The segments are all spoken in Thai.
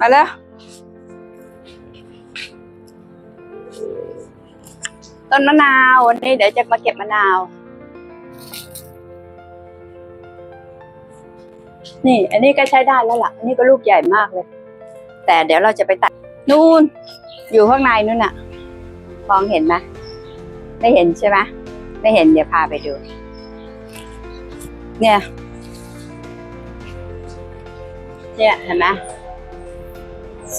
มาแล้ว ต้นมะนาววันนี้เดี๋ยวจะมาเก็บมะนาว นี่ อันนี้ก็ใช้ได้แล้วล่ะ อันนี้ก็ลูกใหญ่มากเลย แต่เดี๋ยวเราจะไปตัดนู่น อยู่ข้างในนู่นน่ะ มองเห็นไหมไม่เห็นใช่ไหมไม่เห็นเดี๋ยวพาไปดู เนี่ย เนี่ยเห็นไหม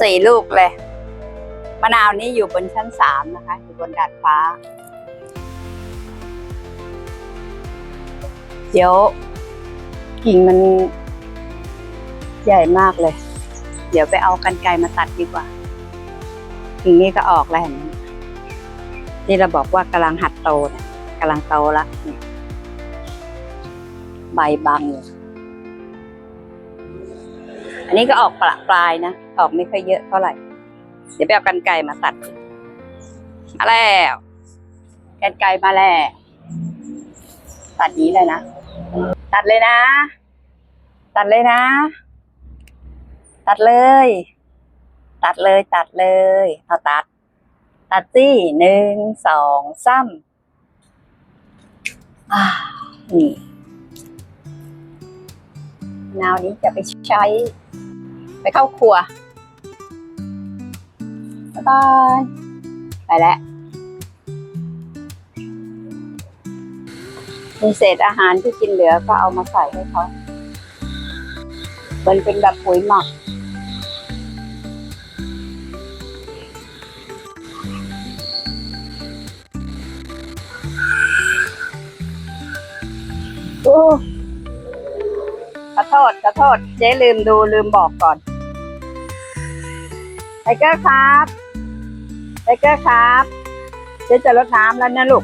สี่ลูกเลย มะนาวนี้อยู่บนชั้นสามนะคะ อยู่บนดาดฟ้า เดี๋ยว กิ่งมันใหญ่มากเลย เดี๋ยวไปเอากันไกรมาตัดดีกว่า กิ่งนี้ก็ออกแล้วเห็นที่เราบอกว่ากำลังหัดโตนี่ยกำลังโตละเนี่ยใบบังอยู่ อันนี้ก็ออกปละปลายนะ ออกไม่ค่อยเยอะเท่าไหร่ เดี๋ยวไปเอากันไกรมาตัด มาแล้วกันไกรมาแล้ว ตัดนี้เลยนะ ตัดเลยนะ ตัดเลยนะ ตัดเลย ตัดเลย ตัดเลย เอาตัด ตัดสิหนึ่ง สองสามอ่านี่ นาวนี้จะไปใช้ ไปเข้าครัวบ๊ายบาย ไปแล้วมีเศษอาหารที่กินเหลือก็เอามาใส่ให้เขามันเป็นแบบปุ๋ยหมัก โอ้ ขอโทษขอโทษเจ๊ลืมดูลืมบอกก่อนไทเกอร์ครับไทเกอร์ครับเจ๊จะรดน้ำแล้วนะลูก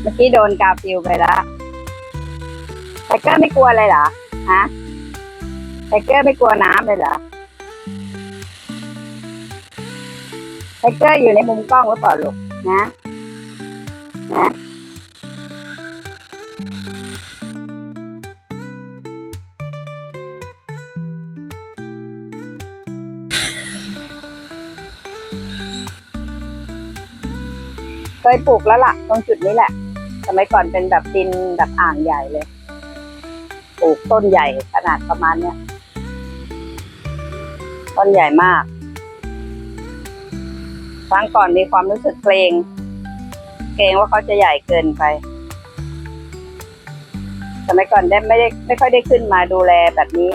เมื่อกี้โดนกาฟิวไปแล้วไทเกอร์ไม่กลัวเลยเหรอฮะไทเกอร์ไม่กลัวน้ำเลยเหรอไทเกอร์อยู่ในมุมกล้องหรือเปล่าลูกนะนะ เคยปลูกแล้วล่ะ ตรงจุดนี้แหละ สมัยก่อนเป็นแบบดินแบบอ่างใหญ่เลย ปลูกต้นใหญ่ขนาดประมาณเนี้ย ต้นใหญ่มาก ครั้งก่อนมีความรู้สึกเกรง เกรงว่าเขาจะใหญ่เกินไป สมัยก่อนได้ไม่ได้ไม่ค่อยได้ขึ้นมาดูแลแบบนี้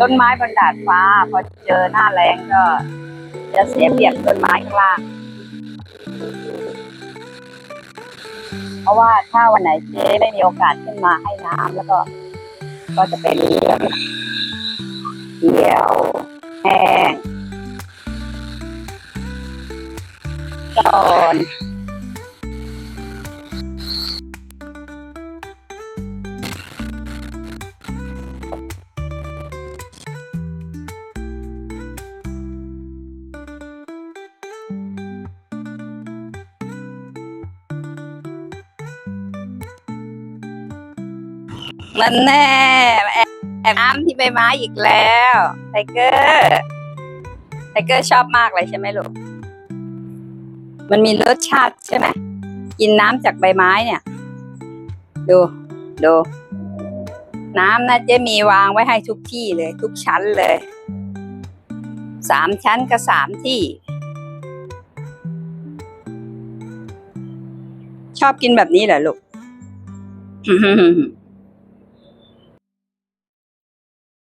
ต้นไม้บนดาดฟ้า พอเจอหน้าแรงก็ จะเสียเปรียบต้นไม้ข้างล่าง เพราะว่าถ้าวันไหนเจ๊ไม่มีโอกาสขึ้นมาให้น้ำแล้วก็ ก็จะเป็นเรื่องเหี่ยวแห้งก่อน มันแน่แอบแอบน้ำที่ใบไม้อีกแล้วไทเกอร์ไทเกอร์ชอบมากเลยใช่ไหมลูก มันมีรสชาติใช่ไหมกินน้ำจากใบไม้เนี่ย ดูดู น้ำนะเจ๊มีวางไว้ให้ทุกที่เลย ทุกชั้นเลยสามชั้นกับสามที่ ชอบกินแบบนี้เหรอลูก